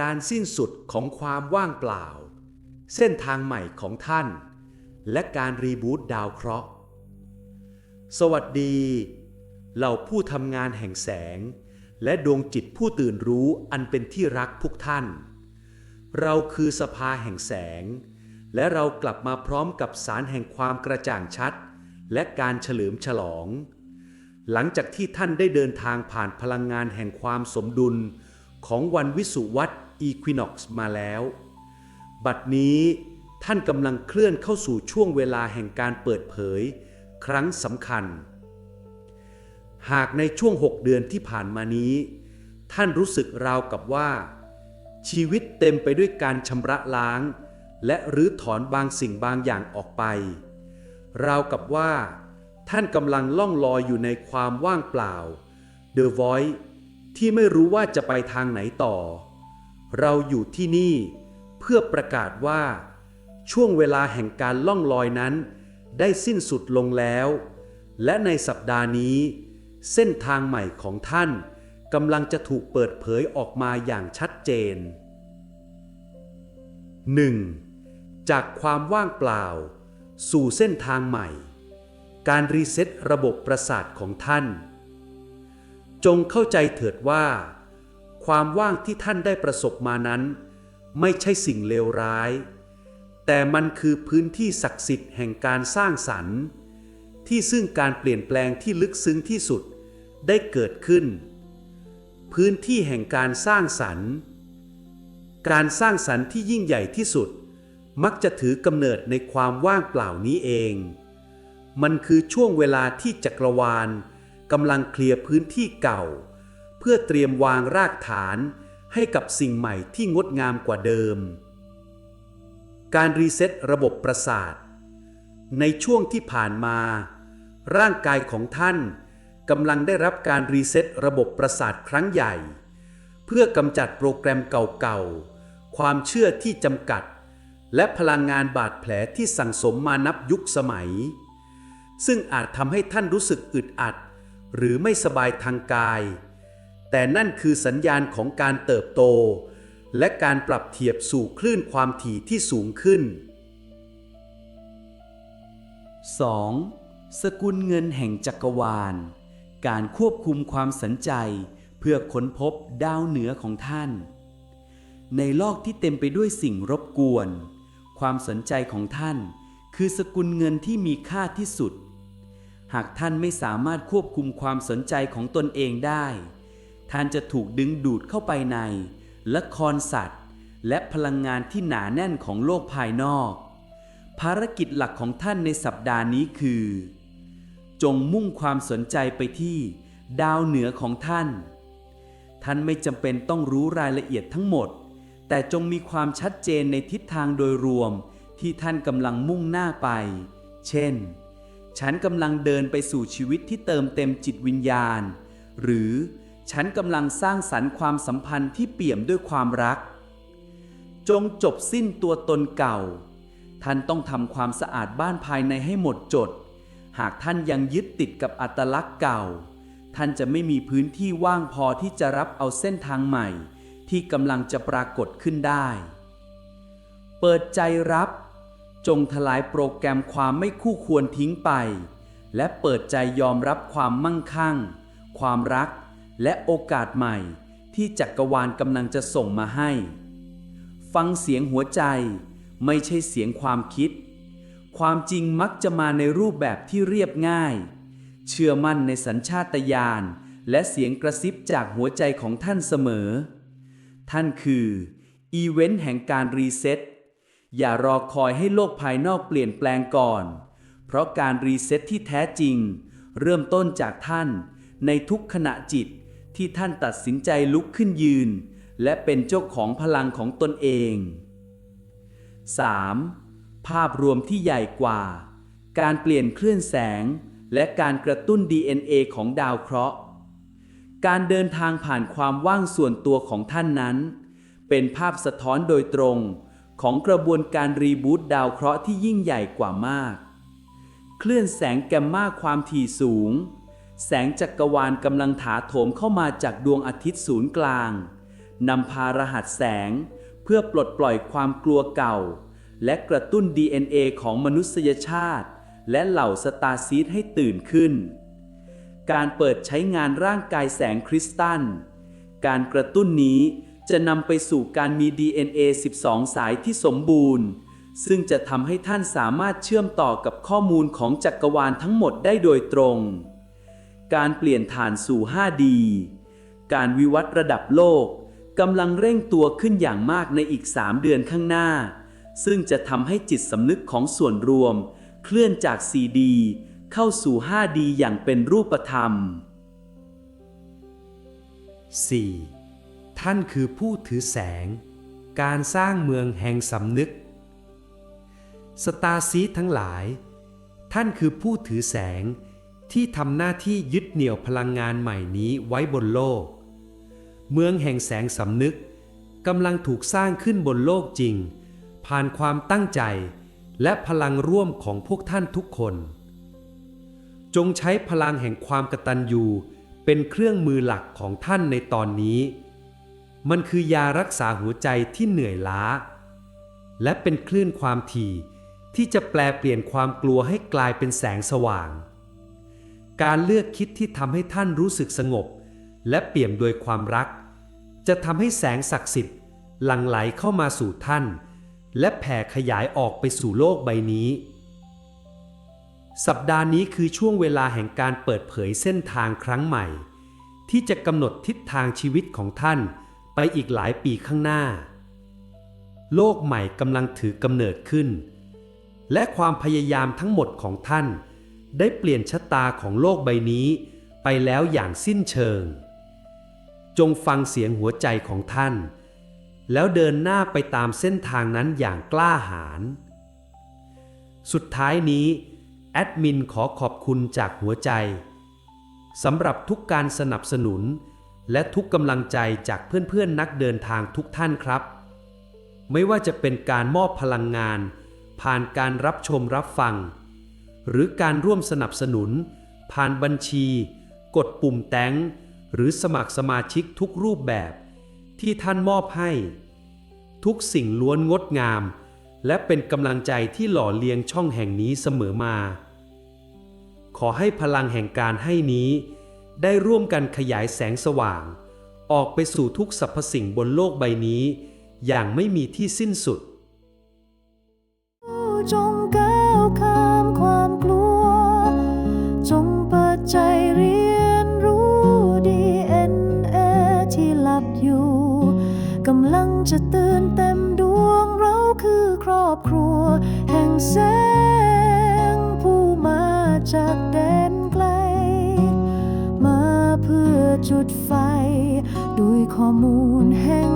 การสิ้นสุดของความว่างเปล่า เส้นทางใหม่ของท่าน และการรีบูตดาวเคราะห์ สวัสดีเหล่าผู้ทำงานแห่งแสง และดวงจิตผู้ตื่นรู้อันเป็นที่รักทุกท่าน เราคือสภาแห่งแสง และเรากลับมาพร้อมกับสารแห่งความกระจ่างชัด และการเฉลิมฉลอง หลังจากที่ท่านได้เดินทางผ่านพลังงานแห่งความสมดุลของวันวิสุวัต อีควินอกซ์มาแล้ว บัดนี้ท่านกำลังเคลื่อนเข้าสู่ช่วงเวลาแห่งการเปิดเผย ครั้งสำคัญ หากในช่วง 6 เดือนที่ผ่านมานี้ ท่านรู้สึกราวกับว่า ชีวิตเต็มไปด้วยการชำระล้าง และรื้อถอนบางสิ่งบางอย่างออกไป ราวกับว่า ท่านกำลังล่องลอยอยู่ในความว่างเปล่า The Void ที่ไม่รู้ว่าจะไปทางไหนต่อ เราอยู่ที่นี่เพื่อประกาศว่า ช่วงเวลาแห่งการล่องลอยนั้น ได้สิ้นสุดลงแล้ว และในสัปดาห์นี้ เส้นทางใหม่ของท่านกำลังจะถูกเปิดเผยออกมาอย่างชัดเจน 1. จากความว่างเปล่า สู่เส้นทางใหม่ การรีเซ็ตระบบประสาทของท่าน จงเข้าใจเถิดว่า ความว่างที่ท่านได้ประสบมานั้น ไม่ใช่สิ่งเลวร้าย แต่มันคือพื้นที่ศักดิ์สิทธิ์แห่งการสร้างสรรค์ ที่ซึ่งการเปลี่ยนแปลงที่ลึกซึ้งที่สุดได้เกิดขึ้น พื้นที่แห่งการสร้างสรรค์ การสร้างสรรค์ที่ยิ่งใหญ่ที่สุด มักจะถือกำเนิดในความว่างเปล่านี้เอง มันคือช่วงเวลาที่จักรวาลกำลังเคลียร์พื้นที่เก่า พื่อเตรียมวางรากฐานให้กับสิ่งใหม่ที่งดงามกว่าเดิม การรีเซ็ตระบบประสาท ในช่วงที่ผ่านมา ร่างกายของท่านกำลังได้รับการรีเซ็ตระบบประสาทครั้งใหญ่ เพื่อกำจัดโปรแกรมเก่าๆ ความเชื่อที่จำกัด และพลังงานบาดแผลที่สั่งสมมานับยุคสมัย ซึ่งอาจทำให้ท่านรู้สึกอึดอัด หรือไม่สบายทางกาย แต่นั่นคือสัญญาณของการเติบโต และการปรับเทียบสู่คลื่นความถี่ที่สูงขึ้น 2. สกุลเงินแห่งจักรวาล การควบคุมความสนใจ เพื่อค้นพบดาวเหนือของท่าน ในโลกที่เต็มไปด้วยสิ่งรบกวน ความสนใจของท่าน คือสกุลเงินที่มีค่าที่สุด หากท่านไม่สามารถควบคุมความสนใจของตนเองได้ ท่านจะถูกดึงดูดเข้าไปใน ละครสัตว์ และพลังงานที่หนาแน่นของโลกภายนอก ภารกิจหลักของท่านในสัปดาห์นี้คือ จงมุ่งความสนใจไปที่ดาวเหนือของท่าน ท่านไม่จำเป็นต้องรู้รายละเอียดทั้งหมด แต่จงมีความชัดเจนในทิศทางโดยรวมที่ท่านกำลังมุ่งหน้าไป เช่น ฉันกำลังเดินไปสู่ชีวิตที่เติมเต็มจิตวิญญาณ หรือ ฉันกำลังสร้างสรรค์ความสัมพันธ์ที่เปี่ยมด้วยความรัก จงจบสิ้นตัวตนเก่า ท่านต้องทำความสะอาดบ้านภายในให้หมดจด หากท่านยังยึดติดกับอัตลักษณ์เก่า ท่านจะไม่มีพื้นที่ว่างพอที่จะรับเอาเส้นทางใหม่ ที่กำลังจะปรากฏขึ้นได้ เปิดใจรับ จงทลายโปรแกรมความไม่คู่ควรทิ้งไป และเปิดใจยอมรับความมั่งคั่ง ความรัก และโอกาสใหม่ที่จักรวาลกำลังจะส่งมาให้ ฟังเสียงหัวใจไม่ใช่เสียงความคิด ความจริงมักจะมาในรูปแบบที่เรียบง่าย เชื่อมั่นในสัญชาตญาณและเสียงกระซิบจากหัวใจของท่านเสมอ ท่านคืออีเวนต์แห่งการรีเซ็ตอย่ารอคอยให้โลกภายนอกเปลี่ยนแปลงก่อน เพราะการรีเซ็ตที่แท้จริง เริ่มต้นจากท่านในทุกขณะจิต ที่ท่านตัดสินใจลุกขึ้นยืน และเป็นเจ้าของพลังของตนเอง 3. ภาพรวมที่ใหญ่กว่า การเปลี่ยนคลื่นแสง และการกระตุ้น DNA ของดาวเคราะห์ การเดินทางผ่านความว่างส่วนตัวของท่านนั้น เป็นภาพสะท้อนโดยตรงของกระบวนการรีบูตดาวเคราะห์ที่ยิ่งใหญ่กว่ามาก คลื่นแสงแกมมาความถี่สูง แสงจักรวาลกำลังถาโถมเข้ามาจากดวงอาทิตย์ศูนย์กลางนำพารหัสแสง เพื่อปลดปล่อยความกลัวเก่า และกระตุ้น DNA ของมนุษยชาติ และเหล่าสตาร์ซีดให้ตื่นขึ้น การเปิดใช้งานร่างกายแสงคริสตัล การกระตุ้นนี้จะนำไปสู่การมี DNA 12 สายที่สมบูรณ์ ซึ่งจะทำให้ท่านสามารถเชื่อมต่อกับข้อมูลของจักรวาลทั้งหมดได้โดยตรง การเปลี่ยนฐานสู่ 5D การวิวัฒน์ระดับโลกกำลังเร่งตัวขึ้นอย่างมากในอีก 3 เดือนข้างหน้า ซึ่งจะทำให้จิตสำนึกของส่วนรวม เคลื่อนจาก 4D เข้าสู่ 5D อย่างเป็นรูปธรรม 4. ท่านคือผู้ถือแสง การสร้างเมืองแห่งสำนึก สตาซีทั้งหลาย ท่านคือผู้ถือแสง ที่ทำหน้าที่ยึดเหนี่ยวพลังงานใหม่นี้ไว้บนโลก เมืองแห่งแสงสำนึกกำลังถูกสร้างขึ้นบนโลกจริง ผ่านความตั้งใจ และพลังร่วมของพวกท่านทุกคน จงใช้พลังแห่งความกตัญญูเป็นเครื่องมือหลักของท่านในตอนนี้ มันคือยารักษาหัวใจที่เหนื่อยล้า และเป็นคลื่นความถี่ที่จะแปลเปลี่ยนความกลัวให้กลายเป็นแสงสว่าง การเลือกคิดที่ทำให้ท่านรู้สึกสงบ และเปี่ยมด้วยความรัก จะทำให้แสงศักดิ์สิทธิ์หลั่งไหลเข้ามาสู่ท่าน และแผ่ขยายออกไปสู่โลกใบนี้ สัปดาห์นี้คือช่วงเวลาแห่งการเปิดเผยเส้นทางครั้งใหม่ ที่จะกำหนดทิศทางชีวิตของท่านไปอีกหลายปีข้างหน้า โลกใหม่กำลังถือกำเนิดขึ้น และความพยายามทั้งหมดของท่าน ได้เปลี่ยนชะตาของโลกใบนี้ไปแล้วอย่างสิ้นเชิง จงฟังเสียงหัวใจของท่าน แล้วเดินหน้าไปตามเส้นทางนั้นอย่างกล้าหาญ สุดท้ายนี้แอดมินขอขอบคุณจากหัวใจสำหรับทุกการสนับสนุน และทุกกำลังใจจากเพื่อนๆนักเดินทางทุกท่านครับ ไม่ว่าจะเป็นการมอบพลังงาน ผ่านการรับชมรับฟัง หรือการร่วมสนับสนุน ผ่านบัญชี กดปุ่มแต้งหรือสมัครสมาชิกทุกรูปแบบ ที่ท่านมอบให้ ทุกสิ่งล้วนงดงาม และเป็นกำลังใจที่หล่อเลี้ยงช่องแห่งนี้เสมอมา ขอให้พลังแห่งการให้นี้ ได้ร่วมกันขยายแสงสว่าง ออกไปสู่ทุกสรรพสิ่งบนโลกใบนี้ อย่างไม่มีที่สิ้นสุดจง จะตื่นเต็มดวงเราคือครอบครัว แห่งแสงผู้มาจากแดนไกล มาเพื่อจุดไฟ ด้วยข้อมูลแห่ง